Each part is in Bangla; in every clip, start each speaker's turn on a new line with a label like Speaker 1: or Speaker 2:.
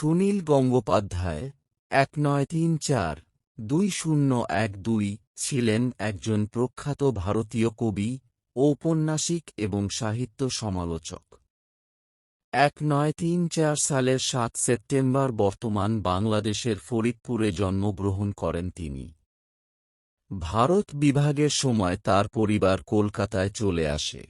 Speaker 1: সুনীল গঙ্গোপাধ্যায়, এক নয় তিন চার দুই শূন্য এক দুই ছিলেন একজন প্রখ্যাত ভারতীয় কবি, ঔপন্যাসিক এবং সাহিত্য সমালোচক। এক নয় তিন চার সালের সাত সেপ্টেম্বর বর্তমান বাংলাদেশের ফরিদপুরে জন্মগ্রহণ করেন তিনি। ভারত বিভাগের সময় তার পরিবার কলকাতায় চলে আসে।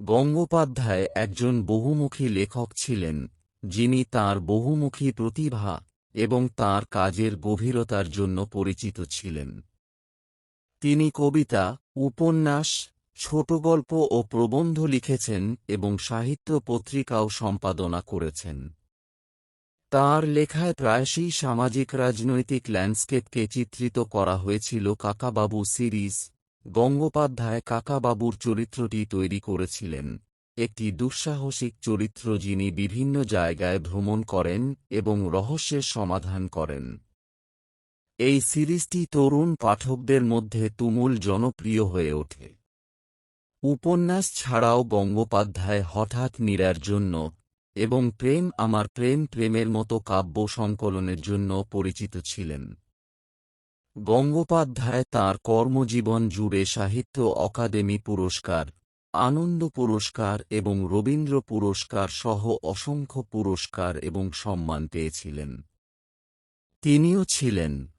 Speaker 1: গঙ্গোপাধ্যায় একজন বহুমুখী লেখক ছিলেন যিনি তার বহুমুখী প্রতিভা এবং তার কাজের গভীরতার জন্য পরিচিত ছিলেন। তিনি কবিতা, উপন্যাস ছোটগল্প ও প্রবন্ধ লিখেছেন এবং সাহিত্য পত্রিকাও সম্পাদনা করেছেন। তার লেখায় প্রায়শই সামাজিক রাজনৈতিক ল্যান্ডস্কেপকে চিত্রিত করা হয়েছিল কাকাবাবু সিরিজ, গঙ্গোপাধ্যায় কাকাবাবুর চরিত্রটি তৈরি করেছিলেন। একটি দুঃসাহসিক চরিত্র যিনি বিভিন্ন জায়গায় ভ্রমণ করেন এবং রহস্যের সমাধান করেন। এই সিরিজটি তরুণ পাঠকদের মধ্যে তুমুল জনপ্রিয় হয়ে ওঠে। উপন্যাস ছাড়াও গঙ্গোপাধ্যায় হঠাৎ মীরার জন্য এবং প্রেম আমার প্রেম প্রেমের মতো কাব্য সংকলনের জন্য পরিচিত ছিলেন। গঙ্গোপাধ্যায় তাঁর কর্মজীবন জুড়ে সাহিত্য অকাদেমি পুরস্কার আনন্দ পুরস্কার এবং রবীন্দ্র পুরস্কার সহ অসংখ্য পুরস্কার এবং সম্মান পেয়েছিলেন। তিনিও ছিলেন